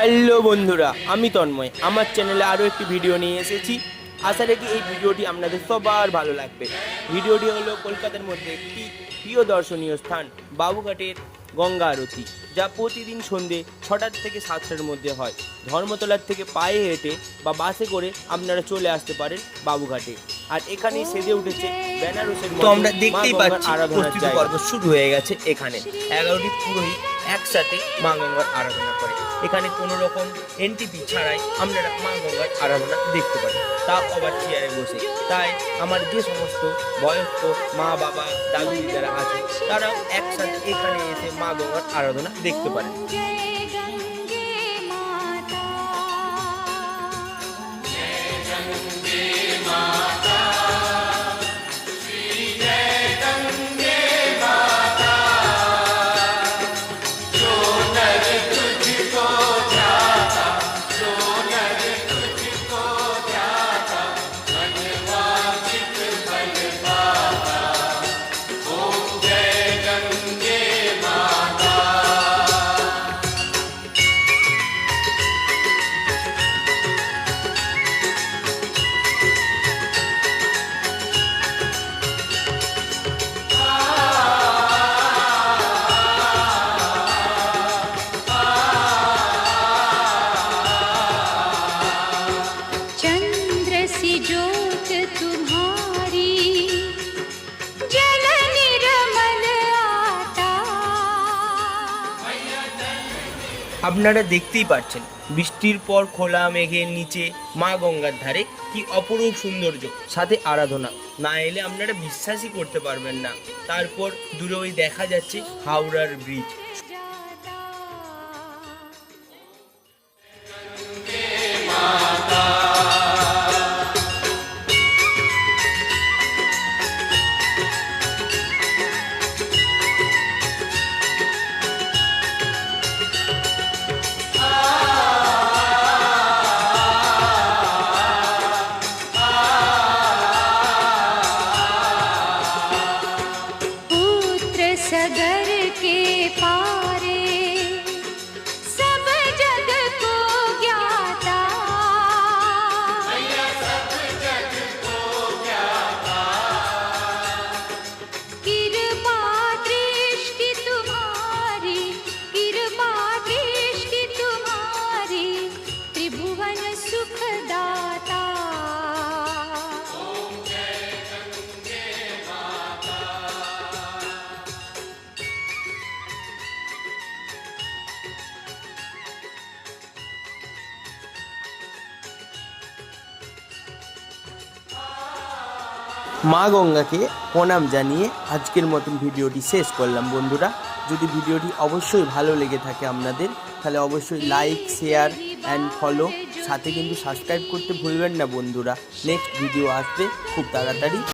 Hello বন্ধুরা আমি তন্ময়। আমার চ্যানেলে আরও একটি ভিডিও নিয়ে এসেছি। আশা রাখি এই ভিডিওটি আপনাদের সবার ভালো লাগবে। ভিডিওটি হলো কলকাতার মধ্যে একটি প্রিয় দর্শনীয় স্থান বাবুঘাটের গঙ্গা আরতি যা প্রতিদিন সন্ধে ছটার থেকে সাতটার মধ্যে হয়। ধর্মতলার থেকে পায়ে হেঁটে বা বাসে করে আপনারা চলে আসতে পারেন বাবুঘাটে। আর এখানেই সেজে উঠেছে বেনারসের তো আমরা দেখতেই পাচ্ছি আরাধনার। পর্ব শুরু হয়ে গেছে এখানে। এগারোটি পুরোহিত একসাথে মা গঙ্গার আরাধনা করে। এখানে কোনো রকম এনটিপি ছাড়াই আপনারা মা গঙ্গার আরাধনা দেখতে পারেন। তা আবার চেয়ারে বসে। তাই আমার যে সমস্ত বয়স্ক মা বাবা, দাদু যারা আছে, তারাও একসাথে এখানে এসে মা গঙ্গার আরাধনা দেখতে পারেন। चंद्र सी ज्योत तुम्हारी जल निर्मल आता আপনারা দেখতেই পাচ্ছেন বৃষ্টির পর খোলা মেঘের নিচে মা গঙ্গার ধারে কি অপরূপ সৌন্দর্য সাথে আরাধনা না এলে আপনারা বিশ্বাসই করতে পারবেন না তারপর দূরে ওই দেখা যাচ্ছে হাওড়ার ব্রিজ सगर के पारे মা গঙ্গাকে প্রণাম জানিয়ে আজকের মতন ভিডিওটি শেষ করলাম বন্ধুরা। যদি ভিডিওটি অবশ্যই ভালো লেগে থাকে আপনাদের, তাহলে অবশ্যই লাইক শেয়ার অ্যান্ড ফলো সাথে কিন্তু সাবস্ক্রাইব করতে ভুলবেন না বন্ধুরা। নেক্সট ভিডিও আসবে খুব তাড়াতাড়ি।